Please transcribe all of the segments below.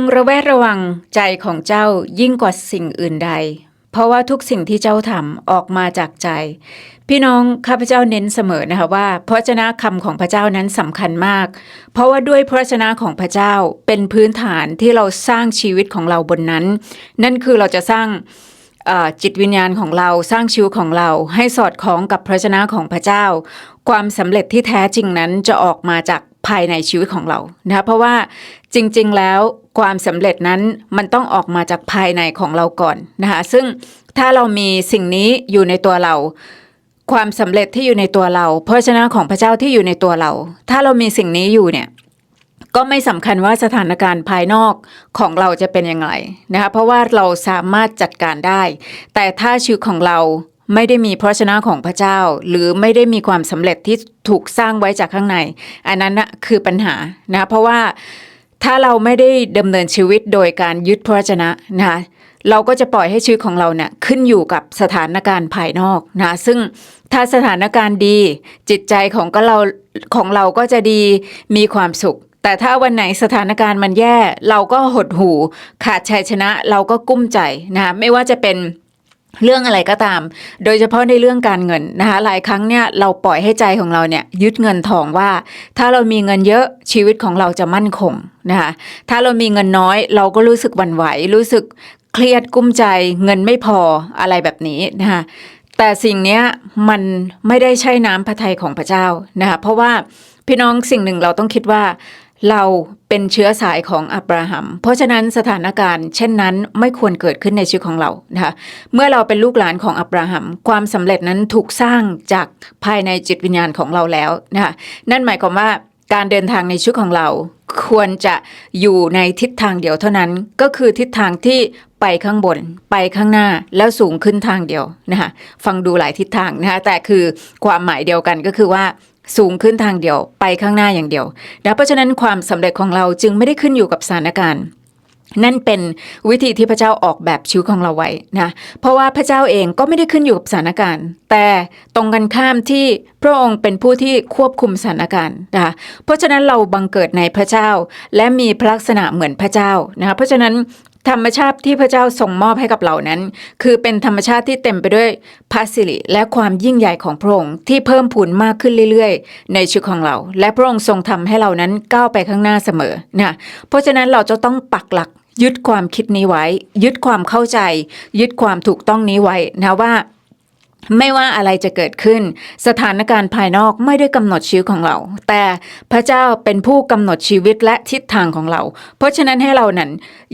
งระแวดระวังใจของเจ้ายิ่งกว่าสิ่งอื่นใด เพราะว่าทุกสิ่งที่เจ้าทำออกมาจากใจ พี่น้องข้าพเจ้าเน้นเสมอนะคะว่าพระวจนะคำของพระเจ้านั้นสำคัญมาก เพราะว่าด้วยพระวจนะของพระเจ้าเป็นพื้นฐานที่เราสร้างชีวิตของเราบนนั้น นั่นคือเราจะสร้างจิตวิญญาณของเราสร้างชีวิตของเราให้สอดคล้องกับพระชนะของพระเจ้า ความสำเร็จที่แท้จริงนั้นจะออกมาจาก ภายในชีวิตของเรานะคะเพราะว่าจริง ๆ แล้วความสำเร็จนั้นมันต้องออกมาจากภายในของเราก่อนนะคะซึ่งถ้าเรามีสิ่งนี้อยู่ในตัวเรา ความสำเร็จที่อยู่ในตัวเราพระชนะของพระเจ้าที่อยู่ในตัวเรา ถ้าเรามีสิ่งนี้อยู่เนี่ยก็ไม่สำคัญว่าสถานการณ์ภายนอกของเราจะเป็นยังไงนะคะเพราะว่าเราสามารถจัดการได้ แต่ถ้าชีวิตของเรา ไม่ได้มีพระชนะของพระเจ้า หรือไม่ได้มีความสำเร็จที่ถูกสร้างไว้จากข้างใน อันนั้นนะคือปัญหานะเพราะว่าถ้าเราไม่ได้ดำเนินชีวิตโดยการยึดพระชนะนะคะเราก็จะปล่อยให้ชีวิตของเราเนี่ยขึ้นอยู่กับสถานการณ์ภายนอกนะซึ่งถ้าสถานการณ์ดีจิตใจของก็เราของเราก็จะดีมีความสุข แต่ถ้าวันไหนสถานการณ์มันแย่ เราก็หดหู่ขาดชัยชนะ เราก็กุ้มใจนะไม่ว่าจะเป็น เรื่องอะไรก็ตาม โดยเฉพาะในเรื่องการเงินนะคะ หลายครั้งเนี่ยเราปล่อยให้ใจของเราเนี่ยยึดเงินทองว่า ถ้าเรามีเงินเยอะชีวิตของเราจะมั่นคงนะคะ ถ้าเรามีเงินน้อยเราก็รู้สึกหวั่นไหว รู้สึกเครียดกุ้มใจ เงินไม่พออะไรแบบนี้นะคะแต่สิ่งนี้มันไม่ได้ใช่น้ำพระทัยของพระเจ้านะคะเพราะว่าพี่น้องสิ่งหนึ่งเราต้องคิดว่า เราเป็นเชื้อสายของอับราฮัม เพราะฉะนั้นสถานการณ์ เช่นนั้นไม่ควรเกิดขึ้นในชีวิตของเรานะคะเมื่อเราเป็นลูกหลานของอับราฮัม ความสำเร็จนั้นถูกสร้างจากภายในจิตวิญญาณของเราแล้วนะคะนั่นหมายความว่าการเดินทางในชีวิตของเรา ควรจะอยู่ในทิศทางเดียวเท่านั้นก็คือทิศทางที่ไปข้างบน ไปข้างหน้าแล้วสูงขึ้นทางเดียวนะคะฟังดูหลายทิศทางนะคะแต่คือความหมายเดียวกันก็คือว่า สูงขึ้นทางเดียวไปข้างหน้าอย่างเดียวนะเพราะฉะนั้นความสำเร็จของเราจึงไม่ได้ขึ้นอยู่กับสถานการณ์นั่นเป็นวิธีที่พระเจ้าออกแบบชีวิตของเราไว้นะ เพราะว่าพระเจ้าเองก็ไม่ได้ขึ้นอยู่กับสถานการณ์ แต่ตรงกันข้ามที่พระองค์เป็นผู้ที่ควบคุมสถานการณ์นะคะเพราะฉะนั้นเราบังเกิดในพระเจ้า และมีพระลักษณะเหมือนพระเจ้านะคะเพราะฉะนั้น ธรรมชาติที่พระเจ้าทรงมอบให้กับเรานั้น คือเป็นธรรมชาติที่เต็มไปด้วยพระสิริและความยิ่งใหญ่ของพระองค์ที่เพิ่มพูนมากขึ้นเรื่อยๆ ในชีวิตของเรา และพระองค์ทรงทำให้เรานั้นก้าวไปข้างหน้าเสมอนะเพราะฉะนั้นเราจะต้องปักหลักยึดความคิดนี้ไว้ ยึดความเข้าใจ ยึดความถูกต้องนี้ไว้นะว่า ไม่ว่าอะไรจะเกิดขึ้น สถานการณ์ภายนอกไม่ได้กำหนดชีวิตของเรา แต่พระเจ้าเป็นผู้กำหนดชีวิตและทิศทางของเรา เพราะฉะนั้นให้เรานั้น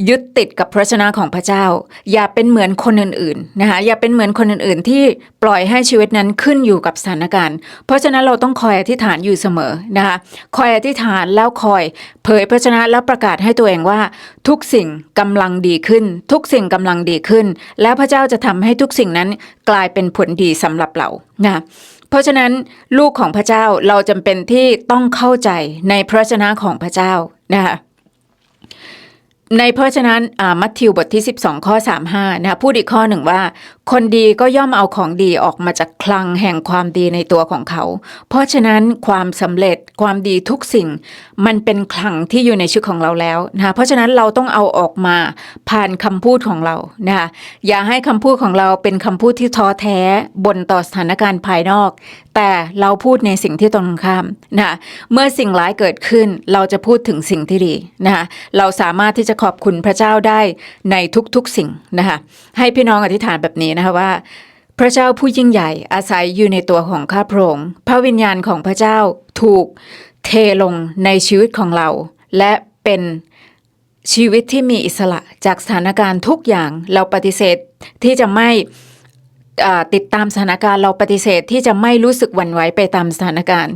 ยึดติดกับพระชนะของพระเจ้า อย่าเป็นเหมือนคนอื่นๆนะคะอย่าเป็นเหมือนคนอื่นๆ ที่ปล่อยให้ชีวิตนั้นขึ้นอยู่กับสถานการณ์ เพราะฉะนั้นเราต้องคอยอธิษฐานอยู่เสมอนะคะคอยอธิษฐานแล้วคอย เผยพระชนะแล้วประกาศให้ตัวเองว่า ทุกสิ่งกำลังดีขึ้น ทุกสิ่งกำลังดีขึ้น แล้วพระเจ้าจะทำให้ทุกสิ่งนั้นกลายเป็นผลดีสำหรับเรานะเพราะฉะนั้นลูกของพระเจ้าเราจำเป็นที่ต้องเข้าใจในพระชนะของพระเจ้านะคะ ในเพราะฉะนั้นมัทธิวบทที่ 12 ข้อ 35นะคะพูดอีกข้อหนึ่งว่า คนดีก็ย่อมเอาของดีออกมาจากคลังแห่งความดีในตัวของเขา เพราะฉะนั้นความสำเร็จความดีทุกสิ่ง มันเป็นคลังที่อยู่ในชีวิตของเราแล้วนะเพราะฉะนั้นเราต้องเอาออกมาผ่านคำพูดของเรานะอย่าให้คำพูดของเราเป็นคำพูดที่ท้อแท้บนต่อสถานการณ์ภายนอก แต่เราพูดในสิ่งที่ตรงข้ามนะเมื่อสิ่งร้ายเกิดขึ้นเราจะพูดถึงสิ่งที่ดีนะเราสามารถที่จะขอบคุณพระเจ้าได้ในทุกๆสิ่งนะคะให้พี่น้องอธิษฐานแบบนี้นะคะว่า พระเจ้าผู้ยิ่งใหญ่อาศัยอยู่ในตัวของข้าพระองค์พระวิญญาณของพระเจ้าถูกเทลงในชีวิตของเรา และเป็นชีวิตที่มีอิสระจากสถานการณ์ทุกอย่างเราปฏิเสธที่จะไม่ติดตามสถานการณ์เราปฏิเสธที่จะไม่รู้สึกหวั่นไหวไปตามสถานการณ์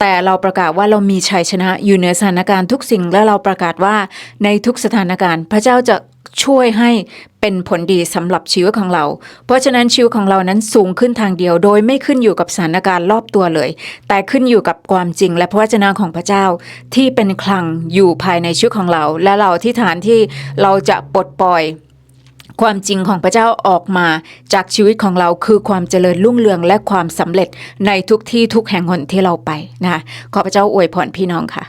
แต่เราประกาศว่าเรามีชัยชนะอยู่เหนือสถานการณ์ทุกสิ่ง และเราประกาศว่าในทุกสถานการณ์ พระเจ้าจะช่วยให้เป็นผลดีสำหรับชีวิตของเรา เพราะฉะนั้นชีวิตของเรานั้นสูงขึ้นทางเดียว โดยไม่ขึ้นอยู่กับสถานการณ์รอบตัวเลย แต่ขึ้นอยู่กับความจริง และพระวจนะของพระเจ้าที่เป็นคลังอยู่ภายในชีวิตของเรา และเราที่ฐานที่เราจะปลดปล่อย ความจริงของพระเจ้าออกมาจากชีวิตของเราคือความเจริญรุ่งเรืองและความสำเร็จในทุกที่ทุกแห่งหนที่เราไปนะคะขอพระเจ้าอวยพรพี่น้องค่ะ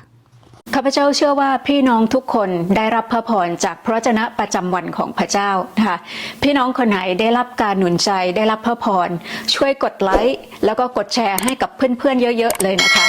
ข้าพเจ้าเชื่อว่าพี่น้องทุกคนได้รับพระพรจากพระวจนะประจำวันของพระเจ้านะคะพี่น้องคนไหนได้รับการหนุนใจได้รับพระพรช่วยกดไลค์แล้วก็กดแชร์ให้กับเพื่อนๆเยอะ ๆ เลยนะคะ